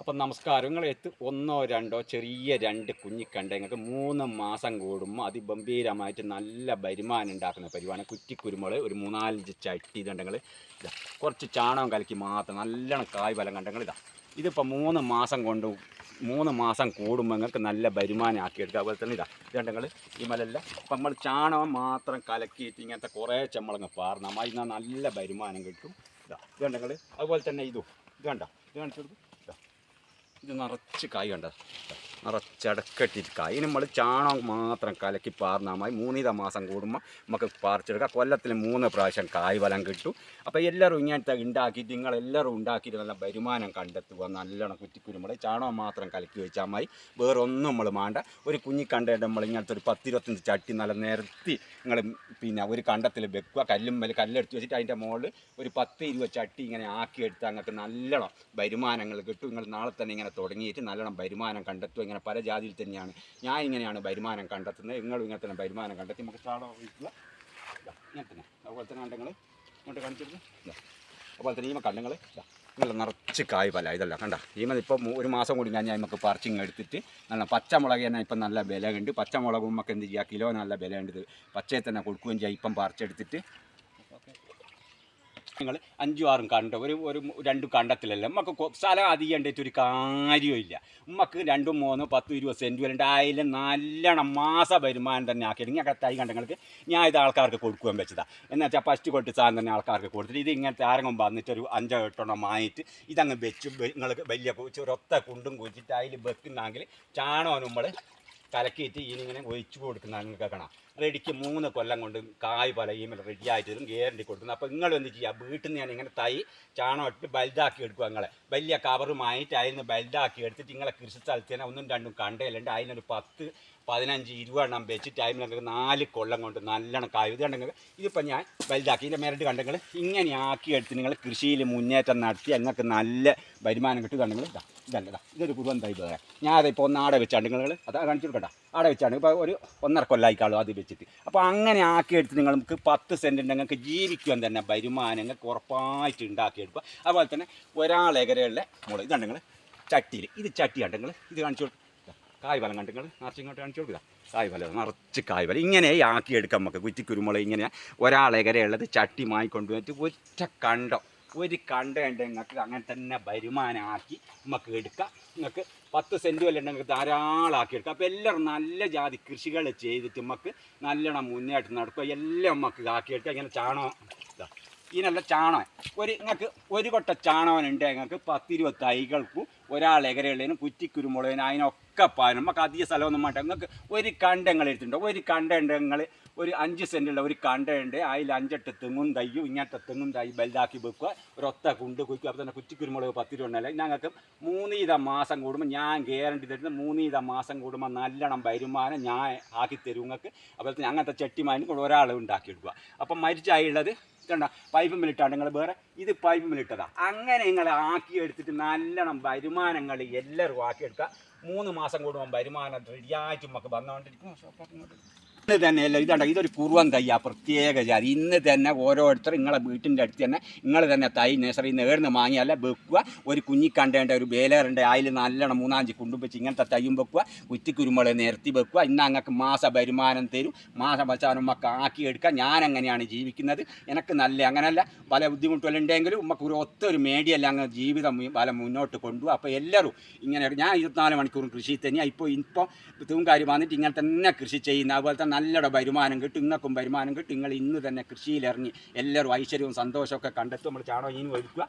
അപ്പം നമസ്കാരം നിങ്ങൾ എത്ത് ഒന്നോ രണ്ടോ ചെറിയ രണ്ട് കുഞ്ഞിക്കണ്ട നിങ്ങൾക്ക് മൂന്ന് മാസം കൂടുമ്പോൾ അതിഗംഭീരമായിട്ട് നല്ല വരുമാനം ഉണ്ടാക്കുന്ന പരിപാടി കുറ്റിക്കുരുമുളക് ഒരു മൂന്നാലഞ്ച് ചട്ടി ഇതുണ്ടെങ്കിൽ ഇതാ കുറച്ച് ചാണകം കലക്കി മാത്രം നല്ലോണം കായ് ഫലം കണ്ടെങ്കിൽ ഇതാ. ഇതിപ്പോൾ മൂന്ന് മാസം കൊണ്ട് മൂന്ന് മാസം കൂടുമ്പോൾ നിങ്ങൾക്ക് നല്ല വരുമാനം ആക്കിയെടുക്കുക അതുപോലെ തന്നെ ഇതാ ഇതുണ്ടെങ്കിൽ ഈ മലല്ല. അപ്പം നമ്മൾ ചാണകം മാത്രം കലക്കിയിട്ട് ഇങ്ങനത്തെ കുറേ ചെമ്മളങ്ങ് പാർന്നാൽ അതിൽ നല്ല വരുമാനം കിട്ടും. ഇതാ ഇതുണ്ടെങ്കിൽ അതുപോലെ തന്നെ ഇതും ഇത് കണ്ട? ഇത് കാണിച്ചു കൊടുക്കും. ഇതാ നിറച്ച് കായ് കണ്ട? നിറച്ചടക്കെട്ടിട്ട് ഇനി നമ്മൾ ചാണകം മാത്രം കലക്കി പാർന്നാൽ മതി. മൂന്നിത മാസം കൂടുമ്പോൾ നമുക്ക് പറിച്ചെടുക്കാം. കൊല്ലത്തിൽ മൂന്ന് പ്രാവശ്യം കായ് ഫലം കിട്ടും. അപ്പോൾ എല്ലാവരും ഇങ്ങനത്തെ ഉണ്ടാക്കിയിട്ട് നിങ്ങളെല്ലാവരും ഉണ്ടാക്കിയിട്ട് നല്ല വരുമാനം കണ്ടെത്തുക. നല്ലോണം കുറ്റിക്കുരുമ്പോൾ ചാണകം മാത്രം കലക്കി വെച്ചാൽ മതി. വേറെ ഒന്നും നമ്മൾ വേണ്ട ഒരു കുഞ്ഞി കണ്ടേണ്ട നമ്മൾ ഇങ്ങനത്തെ ഒരു പത്തിരുപത്തഞ്ച് ചട്ടി നല്ല നിരത്തി നിങ്ങൾ പിന്നെ ഒരു കണ്ടത്തിൽ വെക്കുക. കല്ലും മേലെ കല്ലെടുത്ത് വെച്ചിട്ട് അതിന്റെ മുകളിൽ ഒരു പത്ത് ഇരുപത് ചട്ടി ഇങ്ങനെ ആക്കിയെടുത്ത് അങ്ങക്ക് നല്ലോണം വരുമാനങ്ങൾ കിട്ടും. നിങ്ങൾ നാളെ തന്നെ ഇങ്ങനെ തുടങ്ങിയിട്ട് നല്ലോണം വരുമാനം കണ്ടെത്തും ഇങ്ങനെ പല ജാതിയിൽ തന്നെയാണ്. ഞാൻ ഇങ്ങനെയാണ് വരുമാനം കണ്ടെത്തുന്നത്. നിങ്ങളും ഇങ്ങനെ തന്നെ വരുമാനം കണ്ടെത്തി നമുക്ക് ചാടോ വീട്ടിൽ ഇങ്ങനെ തന്നെ. അതുപോലെ തന്നെ കണ്ടങ്ങൾ ഇങ്ങോട്ട് കാണിച്ചിരുന്നു. അതുപോലെ തന്നെ ഈമ കണ്ടങ്ങൾ നല്ല നിറച്ച് കായ് പല. ഇതല്ല കണ്ട? ഈമ ഇപ്പം ഒരു മാസം കൂടി ഞാൻ ഞാൻ നമുക്ക് പറിച്ചിങ് എടുത്തിട്ട് നല്ല പച്ചമുളക് തന്നെ ഇപ്പം നല്ല വില ഉണ്ട് പച്ചമുളകും നമുക്ക് എന്ത് ചെയ്യുക കിലോ നല്ല വില ഉണ്ട് പച്ചയെ തന്നെ കൊടുക്കുകയും ചെയ്യാം. ഇപ്പം പറിച്ചെടുത്തിട്ട് നിങ്ങൾ അഞ്ചും ആറും കണ്ട ഒരു ഒരു രണ്ടും കണ്ടത്തിലല്ല. നമുക്ക് സ്ഥലം അധികം ഉണ്ടായിട്ട് ഒരു കാര്യമില്ല നമുക്ക് രണ്ടും മൂന്നും പത്തും ഇരുപത് സെന്റ് വരെ അതിൽ നല്ലോണം മാസ വരുമാനം തന്നെ ആക്കി ഇങ്ങനെ തൈ കണ്ടങ്ങൾക്ക് ഞാൻ ഇത് ആൾക്കാർക്ക് കൊടുക്കുവാൻ വെച്ചതാ. എന്ന് വെച്ചാൽ ഫസ്റ്റ് കൊടുത്ത് സാധനം തന്നെ ആൾക്കാർക്ക് കൊടുത്തിട്ട് ഇത് ഇങ്ങനത്തെ ആരെങ്കിലും വന്നിട്ട് ഒരു അഞ്ചോ എട്ടെണ്ണം വാങ്ങിയിട്ട് ഇതങ്ങ് വെച്ച് നിങ്ങൾ വലിയ ഒരൊത്ത കുണ്ടും കുഴിച്ചിട്ട് അതിൽ വെക്കുന്നെങ്കിൽ ചാണകം നമ്മൾ കലക്കിയിട്ട് ഇതിനിങ്ങനെ ഒഴിച്ചു കൊടുക്കുന്ന നിങ്ങൾക്ക് കാണാം റെഡിക്ക് മൂന്ന് കൊല്ലം കൊണ്ട് കായ് പല ഈമൽ റെഡി ആയിട്ട് തരും ഗ്യാരണ്ടി കൊടുക്കുന്നു. അപ്പോൾ നിങ്ങൾ എന്ത് ചെയ്യുക? വീട്ടിൽ നിന്ന് ഞാൻ ഇങ്ങനെ തൈ ചാണകം ഇട്ട് ബൽഡാക്കി എടുക്കുക നിങ്ങളെ. വലിയ കവറുമായിട്ട് നിന്ന് ബൽഡാക്കി എടുത്തിട്ട് നിങ്ങളെ കൃഷി സ്ഥലത്ത് തന്നെ ഒന്നും രണ്ടും കണ്ടയിലുണ്ട് അതിനൊരു പത്ത് പതിനഞ്ച് ഇരുപതെണ്ണം വെച്ചിട്ട് അതിന് നാല് കൊല്ലം കൊണ്ട് നല്ലോണം കായ്. ഇത് കണ്ടെങ്കിൽ ഇതിപ്പോൾ ഞാൻ വലുതാക്കി ഇതിന്റെ മേലിട്ട് കണ്ടെങ്കിൽ ഇങ്ങനെ ആക്കി എടുത്ത് നിങ്ങൾ കൃഷിയിൽ മുന്നേറ്റം നടത്തി നിങ്ങൾക്ക് നല്ല വരുമാനം കിട്ടുക കണ്ടെങ്കിൽ ഇതാ ഇതല്ല ഇതാ. ഇതൊരു കുറുവൻ തൈ വേറെ ഞാൻ ഒന്ന് ആടെ വെച്ചാണ്ടെങ്കിൽ അതാ കാണിച്ചു കൊടുക്കട്ടെ. ആടെ വെച്ചാണ്. ഇപ്പോൾ ഒരു ഒന്നര കൊല്ലായിക്കാളും അത് വെച്ചിട്ട് അപ്പോൾ അങ്ങനെ ആക്കിയെടുത്ത് നിങ്ങൾ നമുക്ക് പത്ത് സെന്റ് നിങ്ങൾക്ക് ജീവിക്കുവാൻ തന്നെ വരുമാനം നിങ്ങൾക്ക് ഉറപ്പായിട്ട് ഉണ്ടാക്കിയെടുക്കുക. അതുപോലെ തന്നെ ഒരാളെകരയുള്ള മുളക്. നിങ്ങൾ ചട്ടിയിൽ ഇത് ചട്ടി കണ്ടെങ്കിൽ ഇത് കാണിച്ചു കൊടുക്കുക കായ് ഫലം കണ്ടെങ്കിൽ നിറച്ച് ഇങ്ങോട്ട് കാണിച്ചു കൊടുക്കുക കായ് ഫലം നിറച്ച് കായ് ഫലം ഇങ്ങനെ ആക്കിയെടുക്കാം നമുക്ക്. കുറ്റിക്കുരുമുളക് ഇങ്ങനെ. ഒരാളെകരയുള്ളത് ചട്ടി മായിക്കൊണ്ട് വന്നിട്ട് ഒറ്റ കണ്ടം. ഒരു കണ്ട കണ്ട നിങ്ങൾക്ക് അങ്ങനെ തന്നെ വരുമാനമാക്കി നമുക്ക് എടുക്കാം. നിങ്ങൾക്ക് പത്ത് സെന്റ് വല്ല ഉണ്ടെങ്കിൽ ധാരാളമാക്കി എടുക്കാം. അപ്പോൾ എല്ലാവരും നല്ല ജാതി കൃഷികൾ ചെയ്തിട്ട് നമുക്ക് നല്ലോണം മുന്നേറ്റം നടക്കുക. എല്ലാം നമുക്ക് ആക്കി എടുക്കുക ഇങ്ങനെ ചാണകം ഇതാ. നല്ല ചാണകം. ഒരു നിങ്ങൾക്ക് ഒരു കൊട്ട ചാണകം ഉണ്ട് നിങ്ങൾക്ക് പത്തിരുപത് തൈകൾക്കും ഒരാളെകരയുള്ളതിനും കുറ്റിക്കുരുമുളകിനും അതിനൊക്കെ പാനും നമുക്ക് അധിക സ്ഥലമൊന്നും വേണ്ട നിങ്ങൾക്ക് ഒരു കണ്ടങ്ങൾ എടുത്തിട്ടുണ്ടോ? ഒരു കണ്ടങ്ങൾ ഒരു അഞ്ച് സെന്റുള്ള ഒരു കണ്ടയുണ്ട് അതിൽ അഞ്ചെട്ട് തെങ്ങും തയ്യും ഇങ്ങനത്തെ തെങ്ങും തൈ ബലുതാക്കി വെക്കുക. ഒരൊത്ത കുണ്ട് കുയ്ക്കുക അപ്പോൾ തന്നെ കുറ്റിക്കുരുമുളക് പത്ത് രൂപ ഞങ്ങൾക്ക് മൂന്നീത മാസം കൂടുമ്പോൾ ഞാൻ ഗ്യാരണ്ടി തരുന്നത് മൂന്നീത മാസം കൂടുമ്പോൾ നല്ലോണം വരുമാനം ഞാൻ ആക്കി തരും നിങ്ങൾക്ക്. അപ്പോൾ അങ്ങനത്തെ ചെട്ടിമാനും കൂടെ ഒരാൾ ഉണ്ടാക്കിയെടുക്കുക അപ്പം മരിച്ചായുള്ളത് കണ്ട പൈപ്പ് മിലിട്ടാണ് നിങ്ങൾ വേറെ ഇത് പൈപ്പ് മിലിട്ടതാ അങ്ങനെ നിങ്ങൾ ആക്കി എടുത്തിട്ട് നല്ലോണം വരുമാനങ്ങൾ എല്ലാവരും ആക്കിയെടുക്കുക മൂന്ന് മാസം കൂടുമ്പോൾ വരുമാനം റെഡിയായിട്ട് നമുക്ക് വന്നുകൊണ്ടിരിക്കും ഇന്ന് തന്നെ അല്ല ഇതാണ്ട ഇതൊരു പൂർവം തയ്യ പ്രത്യേക ജാതി. ഇന്ന് തന്നെ ഓരോരുത്തർ നിങ്ങളെ വീട്ടിന്റെ അടുത്ത് തന്നെ നിങ്ങൾ തന്നെ തൈ നഴ്സറിയിൽ നിന്ന് ഏർന്ന് വെക്കുക. ഒരു കുഞ്ഞി കണ്ടേണ്ട ഒരു വേലേറുണ്ട് അതിൽ നല്ലോണം മൂന്നാഞ്ച് കുണ്ടും വെച്ച് ഇങ്ങനത്തെ തയ്യും വെക്കുക. കുറ്റിക്കുരുമുളക് നിരത്തി വെക്കുക. ഇന്ന് അങ്ങക്ക് മാസ വരുമാനം തരും. മാസ വച്ചാലും ഉമ്മക്ക് ആക്കിയെടുക്കുക ഞാൻ അങ്ങനെയാണ് ജീവിക്കുന്നത്. എനിക്ക് നല്ല അങ്ങനെയല്ല പല ബുദ്ധിമുട്ടുകൾ ഉണ്ടെങ്കിലും ഉമ്മക്ക് ഒരു ഒത്ത ഒരു മേടിയല്ല അങ്ങ് ജീവിതം പല മുന്നോട്ട് കൊണ്ടുപോകും അപ്പോൾ എല്ലാവരും ഇങ്ങനെ ഞാൻ ഇരുപത്തിനാല് മണിക്കൂറും കൃഷി തന്നെയാണ് ഇപ്പോൾ ഇപ്പോൾ തൂങ്കാരി വന്നിട്ട് ഇങ്ങനെ തന്നെ കൃഷി ചെയ്യുന്ന അതുപോലെ തന്നെ നല്ലൊരു വരുമാനം കിട്ടും. ഇന്നക്കും വരുമാനം കിട്ടും. നിങ്ങൾ ഇന്ന് തന്നെ കൃഷിയിലിറങ്ങി എല്ലാവരും ഐശ്വര്യവും സന്തോഷമൊക്കെ കണ്ടെത്തും. നമ്മൾ ചാണകം ഇനി ഒഴുക്കുക.